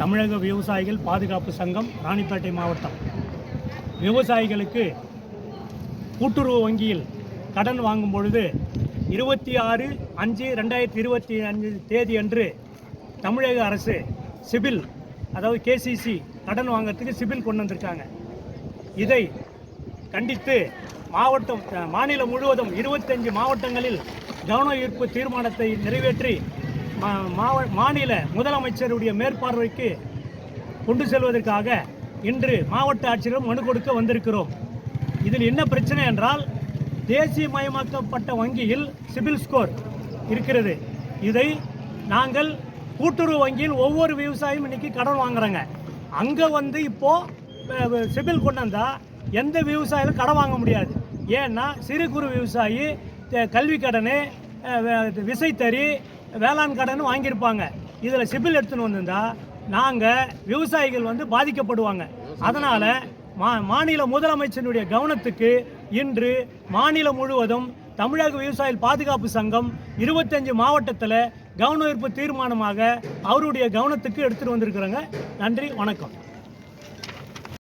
தமிழக விவசாயிகள் பாதுகாப்பு சங்கம் ராணிப்பேட்டை மாவட்டம். விவசாயிகளுக்கு கூட்டுறவு வங்கியில் கடன் வாங்கும் பொழுது இருபத்தி ஆறு அஞ்சு ரெண்டாயிரத்தி இருபத்தி அஞ்சு தேதி அன்று தமிழக அரசு சிபில் அதாவது கேசிசி கடன் வாங்குறதுக்கு சிபில் கொண்டு வந்திருக்காங்க. இதை கண்டித்து மாவட்டம் மாநிலம் முழுவதும் இருபத்தஞ்சு மாவட்டங்களில் கவன ஈர்ப்பு தீர்மானத்தை நிறைவேற்றி மாநில முதலமைச்சருடைய மேற்பார்வைக்கு கொண்டு செல்வதற்காக இன்று மாவட்ட ஆட்சியரிடம் மனு கொடுக்க வந்திருக்கிறோம். இதில் என்ன பிரச்சனை என்றால் தேசியமயமாக்கப்பட்ட வங்கியில் சிபில் ஸ்கோர் இருக்கிறது. இதை நாங்கள் கூட்டுறவு வங்கியில் ஒவ்வொரு விவசாயியும் இன்னைக்கு கடன் வாங்குறாங்க. அங்கே வந்து இப்போது சிபில் கொண்டு எந்த விவசாயிலும் கடன் வாங்க முடியாது. ஏன்னா சிறு குறு விவசாயி கல்வி கடனு விசைத்தறி வேளாண் கடன் வாங்கியிருப்பாங்க. இதில் சிபில் எடுத்துன்னு வந்திருந்தா நாங்கள் விவசாயிகள் வந்து பாதிக்கப்படுவாங்க. அதனால் மா மாநில முதலமைச்சருடைய கவனத்துக்கு இன்று மாநிலம் முழுவதும் தமிழக விவசாயிகள் பாதுகாப்பு சங்கம் இருபத்தஞ்சு மாவட்டத்தில் கவன ஈர்ப்பு தீர்மானமாக அவருடைய கவனத்துக்கு எடுத்துகிட்டு வந்திருக்கிறாங்க. நன்றி வணக்கம்.